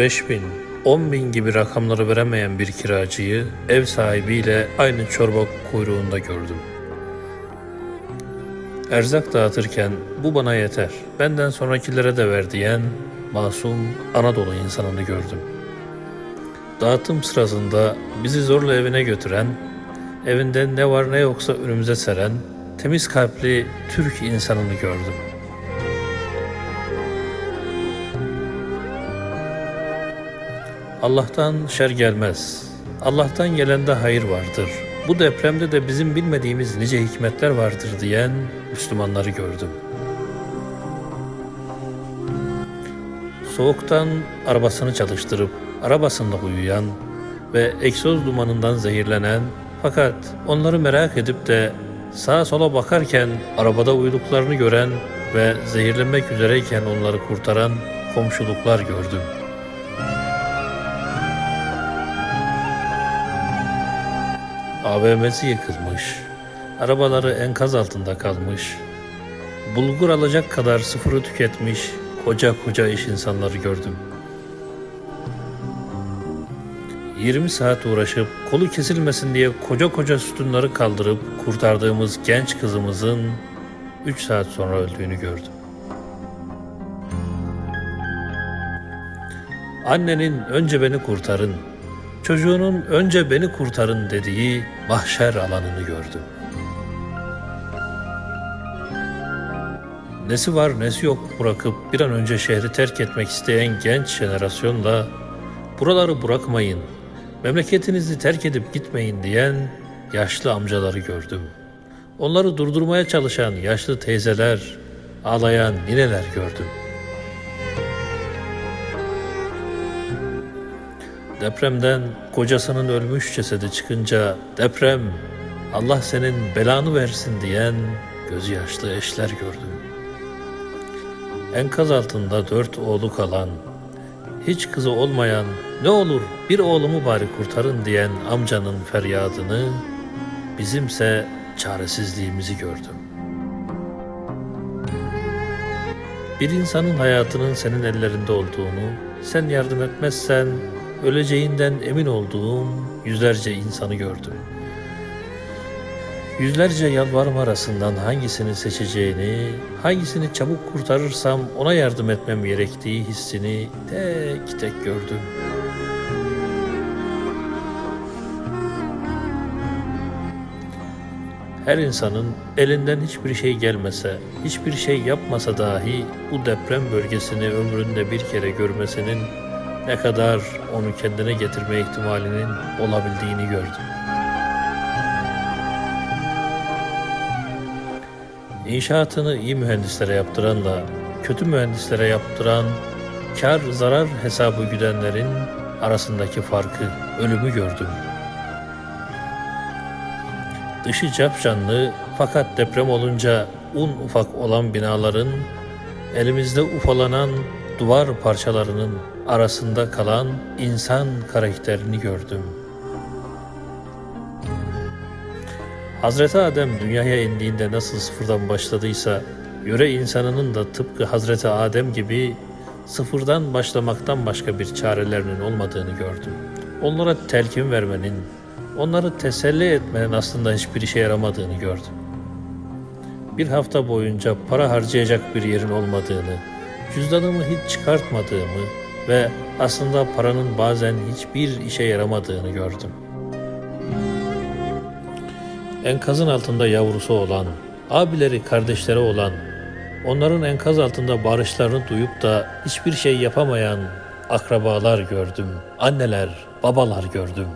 5 bin, 10 bin gibi rakamları veremeyen bir kiracıyı ev sahibiyle aynı çorba kuyruğunda gördüm. Erzak dağıtırken bu bana yeter, benden sonrakilere de ver diyen masum Anadolu insanını gördüm. Dağıtım sırasında bizi zorla evine götüren, evinde ne var ne yoksa önümüze seren, temiz kalpli Türk insanını gördüm. Allah'tan şer gelmez. Allah'tan gelende hayır vardır. Bu depremde de bizim bilmediğimiz nice hikmetler vardır diyen Müslümanları gördüm. Soğuktan arabasını çalıştırıp arabasında uyuyan ve egzoz dumanından zehirlenen fakat onları merak edip de sağa sola bakarken arabada uyuduklarını gören ve zehirlenmek üzereyken onları kurtaran komşuluklar gördüm. AVM'si yıkılmış, arabaları enkaz altında kalmış, bulgur alacak kadar sıfırı tüketmiş koca koca iş insanları gördüm. 20 saat uğraşıp kolu kesilmesin diye koca koca sütunları kaldırıp kurtardığımız genç kızımızın 3 saat sonra öldüğünü gördüm. Annenin önce beni kurtarın, çocuğunun önce beni kurtarın dediği mahşer alanını gördüm. Nesi var nesi yok bırakıp bir an önce şehri terk etmek isteyen genç jenerasyonla buraları bırakmayın, memleketinizi terk edip gitmeyin diyen yaşlı amcaları gördüm. Onları durdurmaya çalışan yaşlı teyzeler, ağlayan nineler gördüm. Depremden kocasının ölmüş cesedi çıkınca deprem Allah senin belanı versin diyen gözü yaşlı eşler gördüm. Enkaz altında dört oğlu kalan, hiç kızı olmayan, ne olur bir oğlumu bari kurtarın diyen amcanın feryadını, bizimse çaresizliğimizi gördüm. Bir insanın hayatının senin ellerinde olduğunu, sen yardım etmezsen öleceğinden emin olduğum yüzlerce insanı gördüm. Yüzlerce yalvarma arasından hangisini seçeceğini, hangisini çabuk kurtarırsam ona yardım etmem gerektiği hissini tek tek gördüm. Her insanın elinden hiçbir şey gelmese, hiçbir şey yapmasa dahi bu deprem bölgesini ömründe bir kere görmesinin ne kadar onu kendine getirme ihtimalinin olabildiğini gördüm. İnşaatını iyi mühendislere yaptıranla kötü mühendislere yaptıran kar zarar hesabı güdenlerin arasındaki farkı, ölümü gördüm. Dışı capcanlı fakat deprem olunca un ufak olan binaların elimizde ufalanan duvar parçalarının arasında kalan insan karakterini gördüm. Hazreti Adem dünyaya indiğinde nasıl sıfırdan başladıysa, yöre insanının da tıpkı Hazreti Adem gibi sıfırdan başlamaktan başka bir çarelerinin olmadığını gördüm. Onlara telkin vermenin, onları teselli etmenin aslında hiçbir işe yaramadığını gördüm. Bir hafta boyunca para harcayacak bir yerin olmadığını, cüzdanımı hiç çıkartmadığımı ve aslında paranın bazen hiçbir işe yaramadığını gördüm. Enkazın altında yavrusu olan, abileri kardeşleri olan, onların enkaz altında barışlarını duyup da hiçbir şey yapamayan akrabalar gördüm, anneler, babalar gördüm.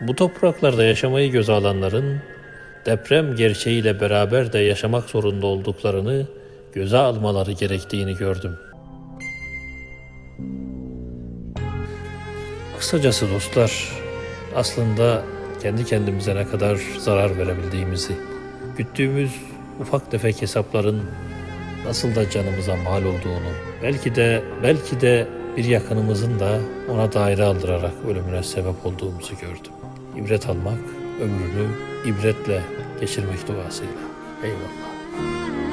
Bu topraklarda yaşamayı göze alanların deprem gerçeğiyle beraber de yaşamak zorunda olduklarını göze almaları gerektiğini gördüm. Kısacası dostlar, aslında kendi kendimize ne kadar zarar verebildiğimizi, güttüğümüz ufak tefek hesapların nasıl da canımıza mal olduğunu, belki de belki de bir yakınımızın da ona daire aldırarak ölümüne sebep olduğumuzu gördüm. İbret almak, ömrünü ibretle geçirmek duasıyla. Eyvallah.